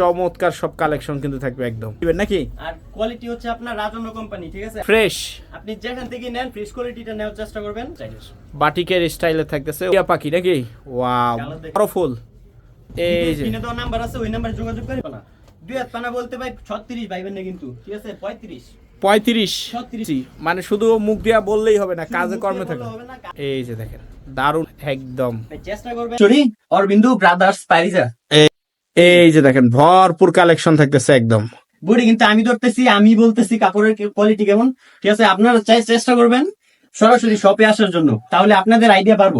চমৎকার সব কালেকশন কিন্তু থাকবে একদম। দিবেন নাকি? আর কোয়ালিটি হচ্ছে আপনার রাজন্য কোম্পানি ঠিক আছে? ফ্রেশ আপনি যেখান থেকে নেন ফ্রেশ কোয়ালিটিটা নেওয়ার চেষ্টা করবেন বাটিকের স্টাইলে থাকতেছে। টিয়া পাখি নাকি? ওয়াও। বড় ফুল। এই যে। কিনে দেওয়া নাম্বার আছে ওই নাম্বারে যোগাযোগ করে না দুই হাত পানা বলতে ভাই ছত্রিশ ভাইবেন না কিন্তু ঠিক আছে? পঁয়ত্রিশ। পঁয়ত্রিশ। 36 মানে শুধু মুখ দিয়া বললেই হবে না কাজে কর্মে না, এই যে দেখেন দারুণ একদম। চেষ্টা করবেন। অরবিন্দু ব্রাদার্স প্যারিজা এই যে দেখেন ভরপুর কালেকশন থাকতেছে একদম। বডি কিন্তু আমি ধরতেছি আমি বলতেছি কাপড়ের কোয়ালিটি কেমন? ঠিক আছে আপনারা চাই চেষ্টা করবেন সরাসরি শপে আসার জন্য। তাহলে আপনাদের আইডিয়া পারব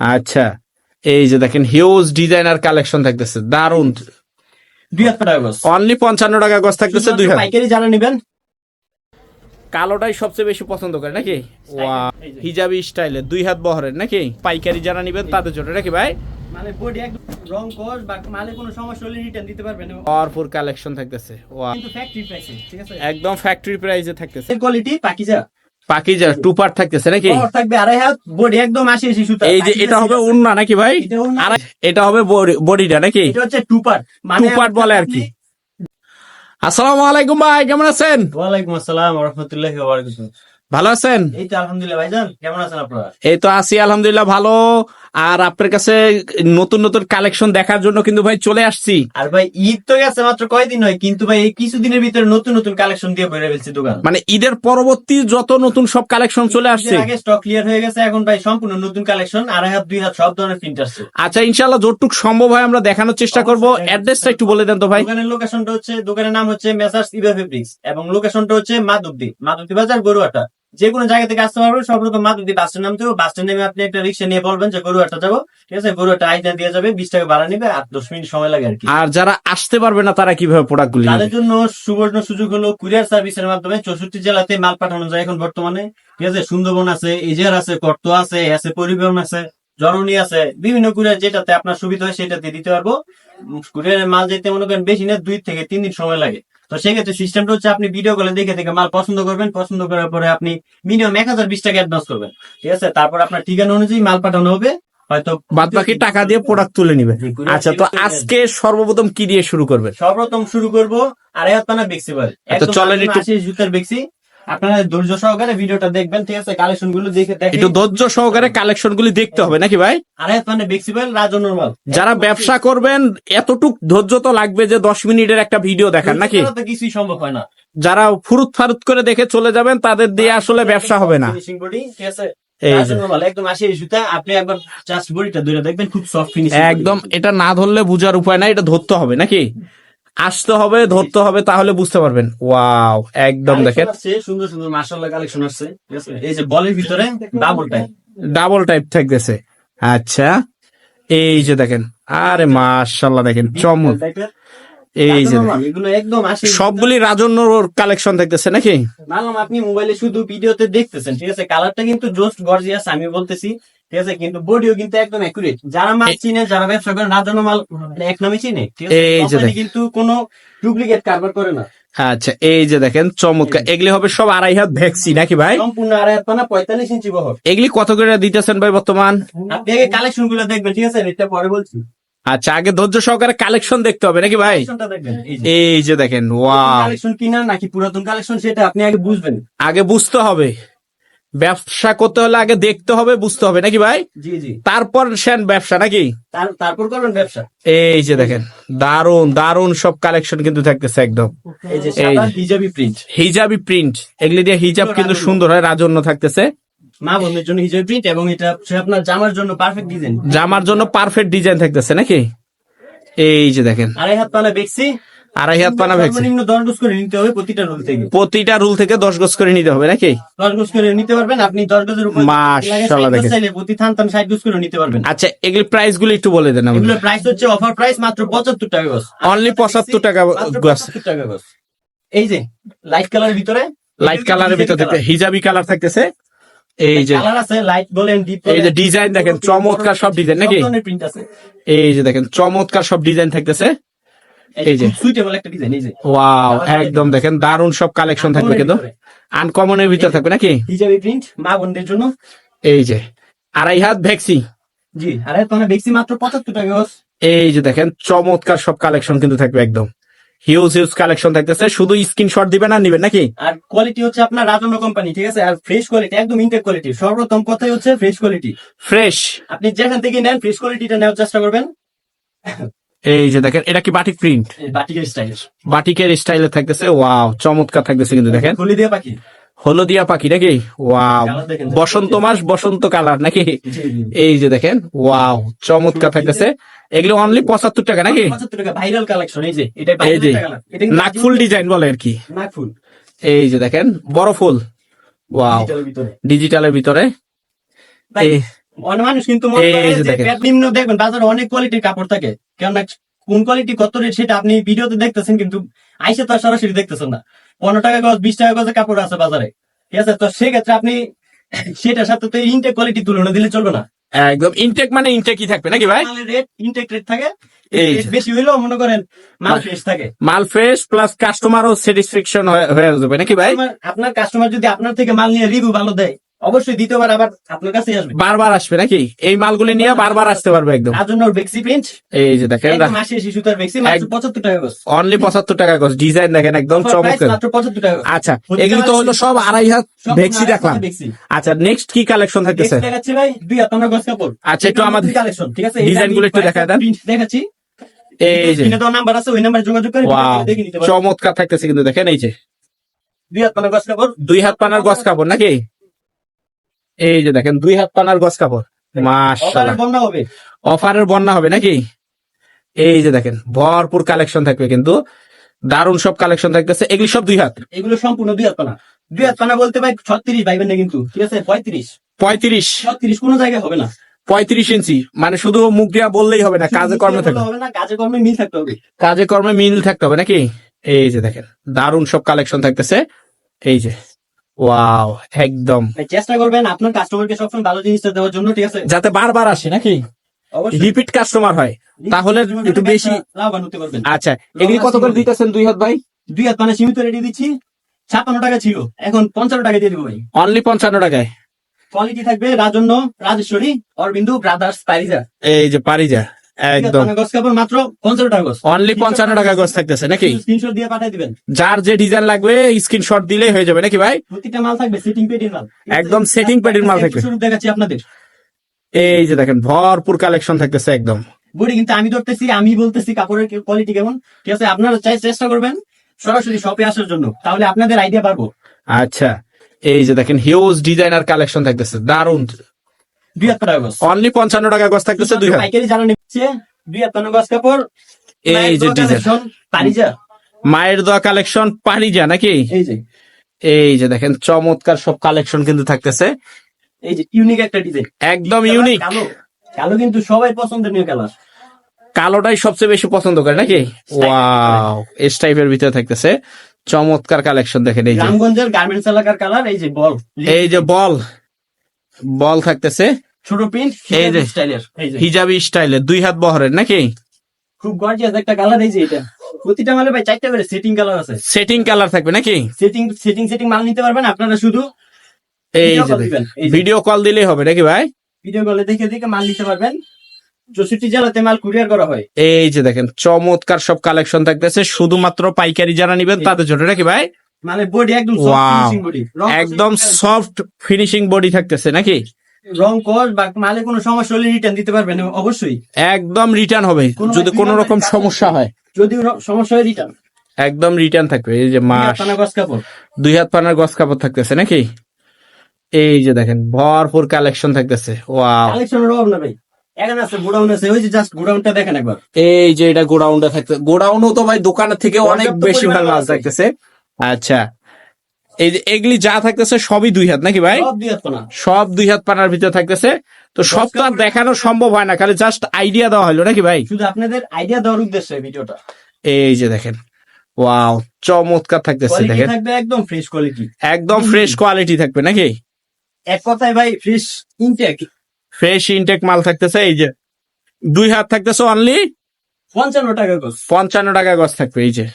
আচ্ছা এই যে দেখেন হিউজ ডিজাইনার কালেকশন থাকতেছে দারুণ। দুই হাত টাকা গজ। অনলি পঞ্চান্ন টাকা গজ থাকতেছে দুই পাইকারি যারা নেবেন কালোটাই সবচেয়ে বেশি পছন্দ করে নাকি? ওয়া হিজাবি স্টাইলে দুই হাত বহরের নাকি? পাইকারি যারা নিবেন তাদের জন্য নাকি ভাই? মানে বডি একদম রং কস বা মালে কোনো সমস্যা হলে রিটার্ন দিতে পারবেন ভরপুর কালেকশন থাকতেছে। ওয়া কিন্তু ফ্যাক্টরি প্রাইসে ঠিক আছে? একদম ফ্যাক্টরি প্রাইসে থাকতেছে। Quality Pakiza. Pakiza two part থাকতেছে নাকি? থাকবে আড়াই হাত বডি একদম আশি আশি সুতা। এই যে এটা হবে উন্না নাকি ভাই? এটা আর এটা হবে বডিটা নাকি? এটা হচ্ছে টু পার্ট মানে Two part বলে আর কি। আসসালামু আলাইকুম ভাই কেমন আছেন? ওয়ালাইকুম আসসালাম রহমতুল্লাহি ওয়া বারাকাতুহু। ভালো আছেন? এই তো আলহামদুলিল্লাহ ভাইজান কেমন আছেন আপনারা? এই তো আছি আলহামদুলিল্লাহ ভালো। আর আপনার কাছে নতুন নতুন কালেকশন দেখার জন্য কিন্তু ভাই চলে আসছি। আর ভাই ঈদ তো গেছে মাত্র কয়দিন হয় কিন্তু ভাই এই কিছুদিনের ভিতরে নতুন নতুন কালেকশন দিয়ে বেড়ে ফেলছে দোকান। মানে ঈদের পরবর্তী যত নতুন সব কালেকশন চলে আসছে। আগে স্টক ক্লিয়ার হয়ে গেছে এখন ভাই সম্পূর্ণ নতুন কালেকশন আড়াই হাত দুই হাত সব ধরনের প্রিন্ট আসছে। আচ্ছা ইনশাল্লাহ যতটুকু সম্ভব হয় আমরা দেখানোর চেষ্টা করব। অ্যাড্রেসটা একটু বলে দেন তো ভাই। দোকানের লোকেশনটা হচ্ছে দোকানের নাম হচ্ছে মেসার্স ইবা ফেব্রিক্স এবং লোকেশনটা হচ্ছে মাধবদী মাধবদী বাজার গরুয়াটা। যে কোনো জায়গা থেকে আসতে পারবেন। সর্বপ্রথম মাধবদী বাস স্ট্যান্ড নামতে হবে বাস স্ট্যান্ড নেমে আপনি একটা রিক্সা নিয়ে বলবেন যে গরুয়াটা যাব। ঠিক আছে? গরুয়াটা আইডিয়া দিয়ে যাবে বিশ টাকা ভাড়া নেবে আর দশ মিনিট সময় লাগে আর কি। আর যারা আসতে পারবে না তারা কীভাবে প্রোডাক্ট গুলি তাদের জন্য সুবর্ণ সুযোগ হলো কুরিয়ার সার্ভিসের মাধ্যমে চৌষট্টি জেলাতে মাল পাঠানো যায় এখন বর্তমানে। ঠিক আছে? সুন্দরবন আছে ইজের আছে কর্ত আছে আছে পরিবহন আছে জননী আছে। বিভিন্ন কুরিয়ার যেটাতে আপনার সুবিধা হয় সেটাতে দিতে পারব। কুরিয়ারের মাল যেতে মনে করেন বেশি না দুই থেকে তিন দিন সময় লাগে। তো সেক্ষেত্রে সিস্টেমটা হচ্ছে আপনি ভিডিও কলে দেখে দেখে মাল পছন্দ করবেন পছন্দ করার পরে আপনি মিনিমাম এক হাজার বিশ টাকা অ্যাডভান্স করবেন। ঠিক আছে? তারপর আপনার ঠিকানা অনুযায়ী মাল পাঠানো হবে হয়তো বাদ বাকি টাকা দিয়ে প্রোডাক্ট তুলে নিবে। আচ্ছা তো আজকে সর্বপ্রথম কি দিয়ে শুরু করবে সর্বপ্রথম শুরু করব আড়াই হাত পানা বেক্সি ভাই চলেন একটু- জুতার বেক্সি। আপনারা ধৈর্য সহকারে ভিডিওটা দেখবেন ঠিক আছে? কালেকশনগুলো দেখে দেখে একটু ধৈর্য সহকারে কালেকশন গুলি দেখতে হবে নাকি ভাই? আড়াই হাত পানা বেক্সি ভাই রাজ নরমাল যারা ব্যবসা করবেন এতটুক ধৈর্য তো লাগবে যে দশ মিনিটের একটা ভিডিও দেখান নাকি? কিছুই সম্ভব হয় না। যারা ফুরুত ফারুত করে দেখে চলে যাবেন তাদের দিয়ে আসলে ব্যবসা হবে না। ঠিক আছে? একদম আশি আপনি একবার জাস্ট দেখবেন খুব সফট একদম এটা না ধরলে বুঝার উপায় নাই এটা ধরতে হবে নাকি? আসতে হবে ধরতে হবে তাহলে বুঝতে পারবেন। ওয়াও একদম দেখেন। সুন্দর সুন্দর মাশাআল্লাহ কালেকশন আসছে আছে? এই যে বলের ভিতরে ডাবল টাইপ ডাবল টাইপ থাকতেছে। আচ্ছা এই যে দেখেন আরে মাশাল্লাহ দেখেন চমক। এই যে সবগুলি রাজন্যর কালেকশন থাকতেছে নাকি? মানলাম আপনি মোবাইলে শুধু ভিডিওতে দেখতেছেন ঠিক আছে? কালারটা কিন্তু জোস্ট গর্জিয়াস আমি বলতেছি। ঠিক আছে? কিন্তু বডিও কিন্তু একদম অ্যাকুরেট যারা মাল চিনে যারা ব্যবসা করে না জানো মাল মানে এক নামে চিনে। ঠিক আছে? এই যে কিন্তু কোনো ডুপ্লিকেট কারবার করে না। আচ্ছা এই যে দেখেন চমৎকার। এগুলি হবে সব আড়াই হাত ভ্যাকসি নাকি ভাই? সম্পূর্ণ আড়াই হাত পানা পঁয়তাল্লিশ ইঞ্চি বহর। এগুলি কত করে দিতেছেন ভাই বর্তমান? আপনি আগে কালেকশনগুলো দেখবেন ঠিক আছে? এটা পরে বলছি। আচ্ছা আগে ধৈর্য সহকারে কালেকশন দেখতে হবে নাকি ভাই? এই যে। দেখেন ওয়াও কালেকশন কিনা নাকি পুরাতন কালেকশন সেটা আপনি আগে বুঝবেন। আগে বুঝতে হবে। ব্যবসা করতে হলে আগে দেখতে হবে বুঝতে হবে নাকি ভাই? জি জি। তারপর সেন ব্যবসা নাকি? তারপর করবেন ব্যবসা। এই যে দেখেন দারুণ দারুণ সব কালেকশন কিন্তু থাকতেছে একদম। হিজাবি প্রিন্ট হিজাবি প্রিন্ট এগুলি দিয়ে হিজাব কিন্তু সুন্দর হয় রাজন্য থাকতেছে। মা বোনের জন্য হিজাবি প্রিন্ট এবং এটা আপনার জামার জন্য পারফেক্ট ডিজাইন জামার জন্য পারফেক্ট ডিজাইন থাকতেছে নাকি? এই যে দেখেন। আড়াই হাত পানা বেক্সি। আড়াই হাত পানা ভ্যাকসি সর্বনিম্ন দশ গোজ করে নিতে হবে প্রতিটা রোল থেকে। প্রতিটা রুল থেকে দশ গজ করে নিতে হবে নাকি? দশ গোজ করে নিতে পারবেন আপনি দশ গজের উপর মাশাআল্লাহ দেখেন। চাইলে প্রতি থান থান ষাট গোজ করে নিতে পারবেন। আচ্ছা এগুলি প্রাইস গুলি একটু বলে দেন এগুলোর প্রাইস হচ্ছে অফার প্রাইস মাত্র পঁচাত্তর টাকা গজ। অনলি পঁচাত্তর টাকা গজ। 75 টাকা গজ। এই যে লাইট কালারের ভিতরে লাইট কালারের ভিতর হিজাবি কালার থাকতেছে। এই যে কালার আছে লাইট বলেন ডিপ এই যে ডিজাইন দেখেন, চমৎকার সব ডিজাইন নাকি? প্রিন্ট আছে। এই যে দেখেন চমৎকার সব ডিজাইন থাকতেছে। এই যে। সুইটেবল একটা ডিজাইন এই যে। ওয়াও একদম দেখেন দারুণ সব কালেকশন থাকবে কিন্তু। আনকমনের ভিতর থাকবে নাকি? হিজাবি প্রিন্ট মা বোনদের জন্য। এই যে আড়াই হাত ভ্যাকসি জি আরে তোমার বেক্সি মাত্র পঁচাত্তর টাকা এই যে দেখেন চমৎকার সব কালেকশন কিন্তু থাকবে একদম। হিউজ হিউজ কালেকশন থাকতেছে শুধু স্ক্রিনশট দিবেন আর নিবেন নাকি? আর কোয়ালিটি হচ্ছে আপনার রাজন্য কোম্পানি ঠিক আছে? আর ফ্রেশ কোয়ালিটি একদম ইনটেক কোয়ালিটি সর্বপ্রথম কথাই হচ্ছে ফ্রেশ কোয়ালিটি ফ্রেশ আপনি যেখান থেকে নেন ফ্রেশ কোয়ালিটিটা নেওয়ার চেষ্টা করবেন। এই যে দেখেন এটা কি বাটিক প্রিন্ট বাটিকের স্টাইল বাটিকের স্টাইলে থাকতেছে ওয়াও চমৎকার থাকতেছে কিন্তু দেখেন। খুলে দিয়ে পাখি। হলদিয়া পাখি নাকি? ওয়াও বসন্ত মাস বসন্ত কালার নাকি। এই যে দেখেন ওয়াও চমৎকার থাকতেছে। এগুলো অনলি পঁচাত্তর টাকা নাকি? ভাইরাল কালেকশন এই যে এই যে নাকফুল ডিজাইন বলে আর কি। নাকফুল। এই যে দেখেন বড় ফুল। ওয়াও ডিজিটালের ভিতরে। মানুষ কিন্তু মনে নিম্ন দেখবেন বাজারে অনেক কোয়ালিটির কাপড় থাকে। কেননা কোন কোয়ালিটি কত রেট সেটা আপনি ভিডিওতে দেখতেছেন কিন্তু আইসে তো সরাসরি দেখতেছেন না। পনেরো টাকা গজ বিশ টাকা গজের কাপড় আছে বাজারে। ঠিক আছে? তো সেক্ষেত্রে আপনি সেটার সাথে তো ইনটেক কোয়ালিটি তুলনা দিলে চলবে না। একদম। ইনটেক মানে ইনটেকই থাকবে নাকি ভাই? রেট ইনটেক রেট থাকে। বেশি হইলেও মনে করেন মাল ফ্রেশ থাকে। মাল ফ্রেশ প্লাস কাস্টমারও স্যাটিসফ্যাকশন হয়ে যাবে নাকি ভাই? আপনার কাস্টমার যদি আপনার থেকে মাল নিয়ে রিভিউ ভালো দেয় অবশ্যই দ্বিতীয়বার আবার আপনার কাছে আসবে। বারবার আসবে নাকি? এই মালগুলি নিয়ে বারবার আসতে পারবে একদম। তার বেক্সি প্রিন্ট এই যে দেখেন মাসে শিশু তার বেক্সি মাত্র এক- পঁচাত্তর টাকা গজ অনলি পঁচাত্তর টাকা গজ ডিজাইন দেখেন একদম চমৎকার। মাত্র পঁচাত্তর টাকা আচ্ছা এগুলি তো হলো সব আড়াই হাত আড়াই দেখলাম। আচ্ছা নেক্সট কি কালেকশন থাকতেছে? দেখাচ্ছি ভাই দুই হাত আমরা গজ কাপড়। আচ্ছা, একটু আমাদের কালেকশন ঠিক আছে? design গুলো একটু দেখায় দেন। দেখাচ্ছি। এই যে। নাম্বার আছে ওই নাম্বারে যোগাযোগ করে দেখে নিতে পারবেন। চমৎকার থাকতেছে কিন্তু দেখেন এই যে। দুই হাত আমরা গজ কাপড়। দুই হাত পানার গজ কাপড় নাকি? এই যে দেখেন দুই হাত পানার গজ কাপড়। মাশাআল্লাহ। হবে? অফারের বন্যা হবে নাকি? এই যে দেখেন ভরপুর কালেকশন থাকবে কিন্তু। দারুণ সব কালেকশন থাকতেছে। এগুলি সব দুই হাত? এগুলো সম্পূর্ণ দুই হাত পানা। দুই হাত পানা বলতে ভাই ছত্রিশ ভাইবেন না কিন্তু ঠিক আছে? পঁয়ত্রিশ। পঁয়ত্রিশ। ছত্রিশ কোনো জায়গায় হবে না। পঁয়ত্রিশ ইঞ্চি। মানে শুধু মুখ দিয়া বললেই হবে না কাজে কর্মে থাকবে। হবে না কাজে কর্মে মিল থাকতে হবে। কাজে কর্মে মিল থাকতে হবে নাকি? এই যে দেখেন দারুণ সব কালেকশন থাকতেছে। এই যে ওয়াও একদম। চেষ্টা করবেন আপনার কাস্টমারকে সবসময় ভালো জিনিসটা দেওয়ার জন্য ঠিক আছে? যাতে বারবার আসে নাকি? রিপিট কাস্টমার হয়। তাহলে একটু বেশি লাভবান হতে পারবেন। আচ্ছা এগুলি কত করে দিতেছেন দুই হাত ভাই? দুই হাত পানা সীমিত রেডি দিচ্ছি। ছাপ্পান্ন টাকা ছিল। এখন পঞ্চান্ন টাকা দিয়ে দেবো ভাই। অনলি পঞ্চান্ন টাকায়। কোয়ালিটি থাকবে রাজন্য রাজেশ্বরী অরবিন্দু ব্রাদার্স প্যারিজা এই যে পারিজা একদম। মাত্র পঞ্চান্ন টাকা অনলি পঞ্চান্ন টাকা গজ থাকতেছে নাকি? স্ক্রিনশট দিয়ে পাঠিয়ে দিবেন। যার যে ডিজাইন লাগবে স্ক্রিনশট দিলেই হয়ে যাবে নাকি ভাই? প্রতিটা মাল থাকবে সেটিং পেডির মাল। একদম পেডির মাল থাকবে। শুরু দেখাচ্ছি আপনাদের। এই যে দেখেন ভরপুর কালেকশন থাকতেছে একদম। বডি কিন্তু আমি ধরতেছি আমি বলতেছি কাপড়ের কোয়ালিটি কেমন। ঠিক আছে আপনারা চাই চেষ্টা করবেন সরাসরি শপে আসার জন্য। তাহলে আপনাদের আইডিয়া পারব। আচ্ছা এই যে দেখেন হিউজ ডিজাইনার কালেকশন থাকতেছে দারুণ দুই হাত টাকা অনলি পঞ্চান্ন টাকা গজ থাকতেছে দুই হাত এই যে ডিজাইন। পারিজা। মায়ের দোয়া কালেকশন পারিজা নাকি? এই যে। এই যে দেখেন চমৎকার সব কালেকশন কিন্তু থাকতেছে। এই যে ইউনিক একটা ডিজাইন। একদম ইউনিক কালো। কালো কিন্তু সবাই পছন্দের নিয়ে কালার কালোটাই সবচেয়ে বেশি পছন্দ করে নাকি? ওয়াও এস টাইপের ভিতরে থাকতেছে। চমৎকার কালেকশন দেখেন এই যে। রামগঞ্জের গার্মেন্টস এলাকার কালার এই যে বল এই যে বল বল থাকতেছে। ছোট প্রিন্ট এই যে। স্টাইলের হিজাবি স্টাইলের দুই হাত বহরের নাকি? খুব গর্জিয়াস একটা কালার এই যে এটা। প্রতিটা মালে ভাই চারটা করে সেটিং কালার আছে। সেটিং কালার থাকবে নাকি? সেটিং সেটিং সেটিং মাল নিতে পারবেন আপনারা শুধু এই যে। ভিডিও কল দিলেই হবে নাকি ভাই? ভিডিও কলে দেখে দেখে মাল নিতে পারবেন। চৌষট্টি জেলাতে মাল কুরিয়ার করা হয়। এই যে দেখেন চমৎকার সব কালেকশন থাকতেছে শুধুমাত্র পাইকারি যারা নিবেন তাদের জন্য নাকি ভাই? মানে বডি একদম একদম সফট ফিনিশিং বডি থাকতেছে নাকি? রং কস বা মালে কোনো সমস্যা হলে রিটার্ন দিতে পারবেন অবশ্যই। একদম রিটার্ন হবে। যদি কোনো রকম সমস্যা হয়। যদি সমস্যা হয় রিটার্ন একদম রিটার্ন থাকবে। এই যে মাস দুই হাত পানার গছ কাপড় থাকতেছে নাকি? এই যে দেখেন ভরপুর কালেকশন থাকতেছে। ওয়াও কালেকশনের অভাব না ভাই। এখানে আছে গোডাউন আছে। ওই যে জাস্ট গোডাউনটা দেখেন একবার। এই যে এটা গোডাউনটা থাকতে গোডাউনও তো ভাই দোকানের থেকে অনেক বেশি মাল মাছ থাকতেছে আচ্ছা। এই যে এগুলি যা থাকতেছে সবই দুই হাত নাকি ভাই? সব হাত না সব দুই হাত পানার ভিতরে থাকতেছে। তো সব তো আর দেখানো সম্ভব হয় না খালি জাস্ট আইডিয়া দেওয়া হলো নাকি ভাই? শুধু আপনাদের আইডিয়া দেওয়ার উদ্দেশ্যে ভিডিওটা। এই যে দেখেন। ওয়াও চমৎকার থাকতেছে দেখেন। থাকবে একদম ফ্রেশ কোয়ালিটি একদম ফ্রেশ কোয়ালিটি থাকবে নাকি? এক কথায় ভাই ফ্রেশ ইনটেক ফ্রেশ ইনটেক মাল থাকতেছে এই যে। দুই হাত থাকতেছে অনলি পঞ্চান্ন টাকা গজ। পঞ্চান্ন টাকা গছ থাকবে এই যে।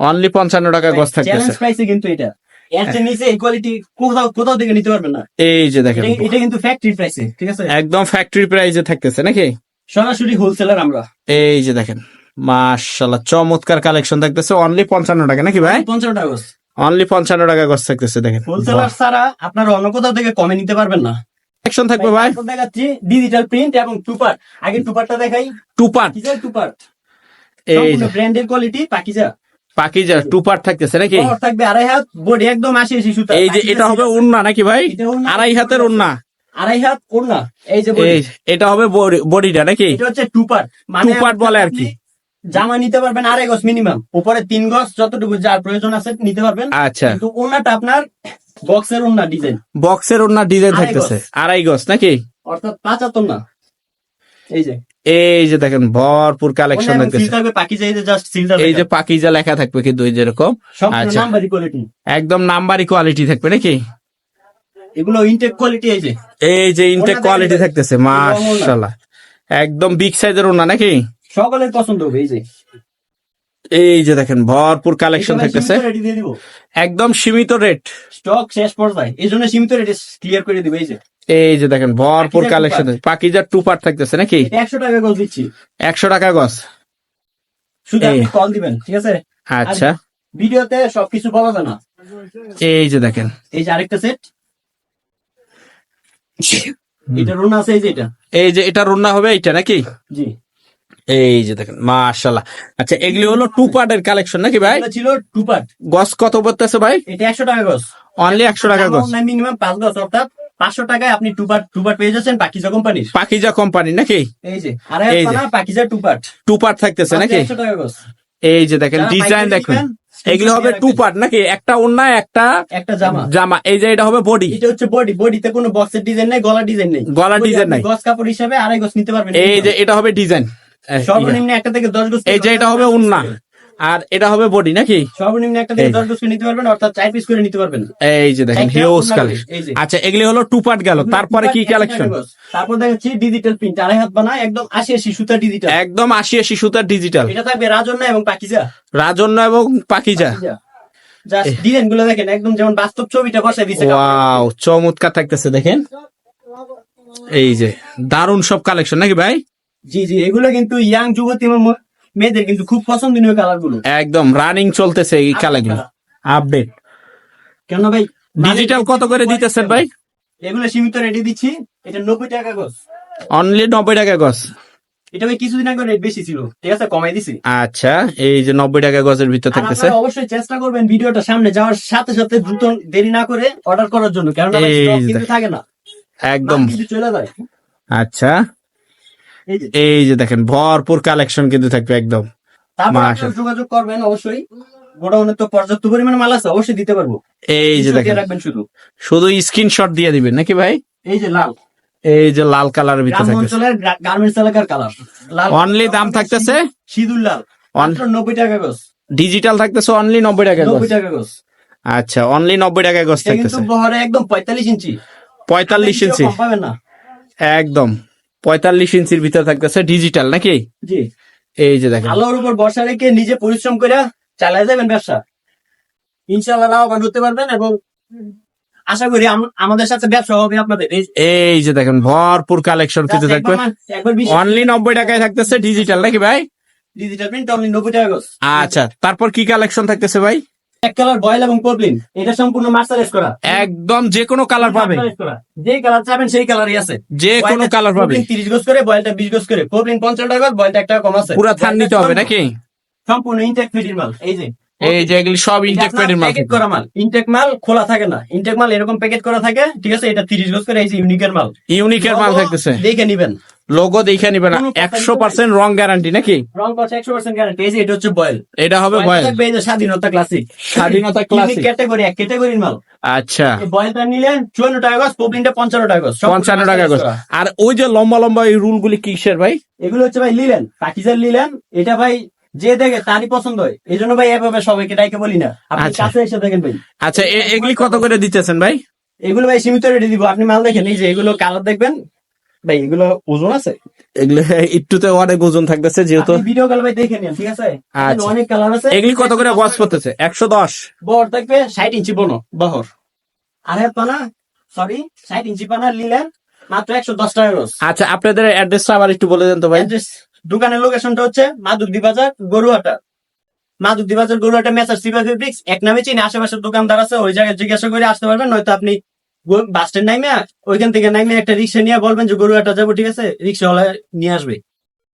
অনলি পঞ্চান্ন টাকা গছ থাকতেছে। প্রাইসে কিন্তু এটা। এর চেয়ে নিচে এই কোয়ালিটি কোথাও কোথাও থেকে নিতে পারবেন না। এই যে দেখেন এটা- কিন্তু ফ্যাক্টরি প্রাইসে ঠিক আছে? একদম ফ্যাক্টরি প্রাইজে থাকতেছে নাকি? সরাসরি হোলসেলার আমরা। এই যে দেখেন মাশাল্লাহ চমৎকার কালেকশন থাকতেছে। অনলি পঞ্চান্ন টাকা নাকি ভাই? পঞ্চান্ন টাকা অনলি পঞ্চান্ন টাকা গছ থাকতেছে দেখেন। হোলসেলার ছাড়া আপনারা অন্য কোথাও থেকে কমে নিতে পারবেন না। কালেকশন থাকবে ভাই? দেখাচ্ছি ডিজিটাল প্রিন্ট এবং টু পার্ট আগে টু পার্টটা দেখাই টু পার্ট পাকিজা এই ব্র্যান্ডের quality Pakiza. Pakiza two part থাকতেছে নাকি? থাকবে আড়াই হাত বডি একদম আশি আশি সুতা। এই যে এটা হবে উন্না নাকি ভাই? আড়াই হাতের উন্না। আড়াই হাত ওড়না এই যে এটা হবে বডিটা নাকি? এটা হচ্ছে টু পার্ট part বলে আর কি। জামা নিতে পারবেন আড়াই গজ মিনিমাম উপরে তিন গজ যতটুকু যার প্রয়োজন আছে নিতে পারবেন। আচ্ছা। কিন্তু ওনাটা আপনার বক্সের ওনা ডিজাইন বক্সের উন্না ডিজাইন থাকতেছে। আড়াই গজ নাকি? অর্থাৎ পাঁচ হাতর না এই যে। এই যে দেখেন ভরপুর কালেকশন এই যে পাকিজা লেখা। থাকবে কিন্তু এই যেরকম আচ্ছা। নাম্বারি কোয়ালিটি একদম নাম্বারই কোয়ালিটি থাকবে নাকি? এগুলো ইনটেক কোয়ালিটি এই যে। এই যে ইনটেক কোয়ালিটি থাকতেছে। মাশাআল্লাহ। একদম বিগ সাইজের ওনা নাকি? সকলের পছন্দ হবে এই যে। এই যে দেখেন ভরপুর কালেকশন থাকতেছে। একদম সীমিত রেট স্টক শেষ পর্যায়ে। এই জন্য সীমিত রেট ক্লিয়ার করে দিবে এই যে। এই যে দেখেন ভরপুর কালেকশন পাকিজার টু পার্ট থাকতেছে নাকি? এটা একশো টাকা গজ দিচ্ছি। একশো টাকা গজ। শুধু কল দিবেন ঠিক আছে? আচ্ছা। ভিডিওতে সবকিছু বলা যায় না। এই যে দেখেন। এই যে আরেকটা সেট এটা রুন আছে এই যে এটা। এই যে এটা রান্না হবে এইটা নাকি? জি। এই যে দেখেন মাশাআল্লাহ। আচ্ছা এগুলি হলো টু পার্টের কালেকশন নাকি ভাই? ছিল টু পার্ট গজ কত পড়তেছে ভাই? এটা একশো টাকা গজ। অনলি একশো টাকা গজ। মিনিমাম পাঁচ গজ অর্থাৎ পাঁচশো টাকায় আপনি টু পার্ট টু পার্ট পেয়ে যাচ্ছেন পাকিজা কোম্পানির পাকিজা কোম্পানি নাকি? এই যে আড়াই Pakiza two part two part থাকতেছে নাকি? এই যে দেখেন ডিজাইন দেখুন। এগুলো হবে টু পার্ট নাকি? একটা ওন্না একটা একটা জামা। জামা। এই যে এটা হবে বডি এটা হচ্ছে বডি বডিতে কোনো বক্সের ডিজাইন নেই গলা ডিজাইন নেই। গলার ডিজাইন নাই। গজ কাপড় হিসাবে আড়াই গজ নিতে পারবেন। এই যে এটা হবে ডিজাইন সর্বনিম্ন একটা থেকে দশ গজ এই যে এটা হবে উন্না আর এটা হবে বডি নাকি? সর্বনিম্ন একটা থেকে। দশ গজ নিতে পারবেন অর্থাৎ চার পিস করে নিতে পারবেন। এই যে দেখেন হিউজ কালেকশন আচ্ছা এগুলি হলো টু পার্ট গেল। তারপরে কি কালেকশন। তারপর দেখাচ্ছি ডিজিটাল প্রিন্ট আড়াই হাত বানা একদম আশি আশি সুতা ডিজিটাল একদম আশি আশি সুতার ডিজিটাল এটা থাকবে রাজন্য এবং পাকিজা। রাজন্য এবং পাকিজা। জাস্ট ডিজাইনগুলো দেখেন একদম যেমন বাস্তব ছবিটা বসাই দিছে ওয়াও চমৎকার থাকতেছে দেখেন। এই যে দারুণ সব কালেকশন নাকি ভাই? জি জি এগুলো কিন্তু ইয়াং যুবতী এবং মেয়েদের কিন্তু খুব পছন্দনীয় কালারগুলো একদম রানিং চলতেছে এই কালারগুলো আপডেট কেন ভাই ডিজিটাল কত করে দিতেছেন ভাই? এগুলো সীমিত রেটে দিচ্ছি এটা নব্বই টাকা গজ। অনলি নব্বই টাকা গজ? এটা ভাই কিছুদিন আগে রেট বেশি ছিল ঠিক আছে কমাই দিছি। আচ্ছা এই যে নব্বই টাকা গজের ভিতর থাকতেছে। অবশ্যই চেষ্টা করবেন ভিডিওটা সামনে যাওয়ার সাথে সাথে দ্রুত দেরি না করে অর্ডার করার জন্য কারণ থাকে না। একদম। চলে যায়। আচ্ছা। এই যে। দেখেন ভরপুর কালেকশন কিন্তু থাকবে একদম। যোগাযোগ করবেন অবশ্যই। গোডাউনে তো পর্যাপ্ত পরিমাণে মাল আছে অবশ্যই দিতে পারব। এই যে দেখেন। রাখবেন শুধু। শুধু স্ক্রিনশট দিয়ে দিবেন নাকি ভাই? এই যে লাল। এই যে লাল কালারের ভিতর গ্রাম অঞ্চলের গার্মেন্টস এলাকার কালার অনলি দাম থাকতেছে? সিঁদুর লাল। মাত্র নব্বই টাকা গজ। ডিজিটাল থাকতেছে অনলি নব্বই টাকা গজ। নব্বই টাকা গজ। আচ্ছা অনলি নব্বই টাকা গজ এটা কিন্তু থাকতেছে। বহরে একদম পঁয়তাল্লিশ ইঞ্চি। পঁয়তাল্লিশ ইঞ্চি। পাবেন না? একদম। পঁয়তাল্লিশ ইঞ্চির ভিতরে থাকতেছে ডিজিটাল নাকি? জি। এই যে দেখেন। আলোর উপর বর্ষা রেখে নিজে পরিশ্রম করে চালায় যাবেন ব্যবসা। ইনশাল্লাহ লাভবান হতে পারবেন এবং আশা করি আমাদের সাথে ব্যবসা হবে আপনাদের। এই- যে দেখেন ভরপুর কালেকশন কিন্তু Just থাকবে। অনলি নব্বই টাকায় থাকতেছে ডিজিটাল নাকি ভাই? ডিজিটাল প্রিন্ট অনলি নব্বই টাকা আচ্ছা তারপর কি কালেকশন থাকতেছে ভাই? এক কালার বয়েল এবং পবলিন এটা সম্পূর্ণ মাস্টারাইজ করা। একদম যে কোনো কালার পাবে। যে কালার চাবেন সেই কালারই আছে। যে কোনো কালার পাবে। তিরিশ গজ করে বয়েলটা বিশ গজ করে। পবলিন পঞ্চান্ন টাকা বয়েলটা এক টাকা কম আছে। পুরা থান নিতে হবে নাকি? সম্পূর্ণ ইনটেক ফিটির মাল। এই যে। এই যে এগুলি সব ইনটেক পেডের মাল। প্যাকেট করা মাল। ইনটেক মাল খোলা থাকে না। ইনটেক মাল এরকম প্যাকেট করা থাকে ঠিক আছে? এটা তিরিশ গজ করে এই যে ইউনিকের মাল। ইউনিকের মাল থাকতেছে। দেখে নিবেন। লোগো দেখে নিবেন একশো পার্সেন্ট রং গ্যারান্টি নাকি? রং একশো পার্সেন্ট গ্যারান্টি এই যে এটা হচ্ছে বয়েল এটা হবে যে স্বাধীনতা ক্লাসিক স্বাধীনতা ক্লাসিক ক্যাটাগরি এক ক্যাটাগরির মাল। আচ্ছা। বয়েলটা নিলেন চুয়ান্ন টাকা গজ পঞ্চান্ন টাকা গজ পঞ্চান্ন টাকা আর ওই যে লম্বা লম্বা এই রুল গুলি কিসের ভাই? এগুলো হচ্ছে ভাই লিলেন পাকিজার লিলেন এটা ভাই যে দেখে তারই পছন্দ হয়। এই জন্য ভাই এভাবে সবাইকে ডাইকে বলি না। আপনি আচ্ছা। কাছে এসে দেখেন ভাই। আচ্ছা এগুলি কত করে দিতেছেন ভাই? এগুলো ভাই সীমিত রেটে দিব। আপনি মাল দেখেন এই যে এগুলো কালার দেখবেন ভাই এগুলো ওজন আছে? এগুলি একটুতে অনেক ওজন থাকতেছে যেহেতু ভিডিও কল ভাই দেখে নিন ঠিক আছে? আচ্ছা। অনেক কালার আছে। এগুলি কত করে বস করতেছে একশো দশ। বহর থাকবে ষাট ইঞ্চি বনো বহর। আর পানা সরি ষাট ইঞ্চি পানা লিলেন মাত্র একশো দশ টাকা রোজ আচ্ছা আপনাদের অ্যাড্রেসটা আবার একটু বলে দেন তো ভাই। দোকানের লোকেশনটা হচ্ছে মাধুরদি বাজার গরুহাটা। মাধুরদি বাজার গরুহাটা মেসার সিভা ফেব্রিক্স এক নামে চিনি আশেপাশের দোকানদার আছে ওই জায়গায় জিজ্ঞাসা করে আসতে পারবেন নয়তো আপনি বাস স্ট্যান্ড নাইমে, ওইখান থেকে নাইমে একটা রিক্সা নিয়ে বলবেন যে, গরু একটা যাব, ঠিক আছে? রিক্সাওয়ালা নিয়ে আসবে।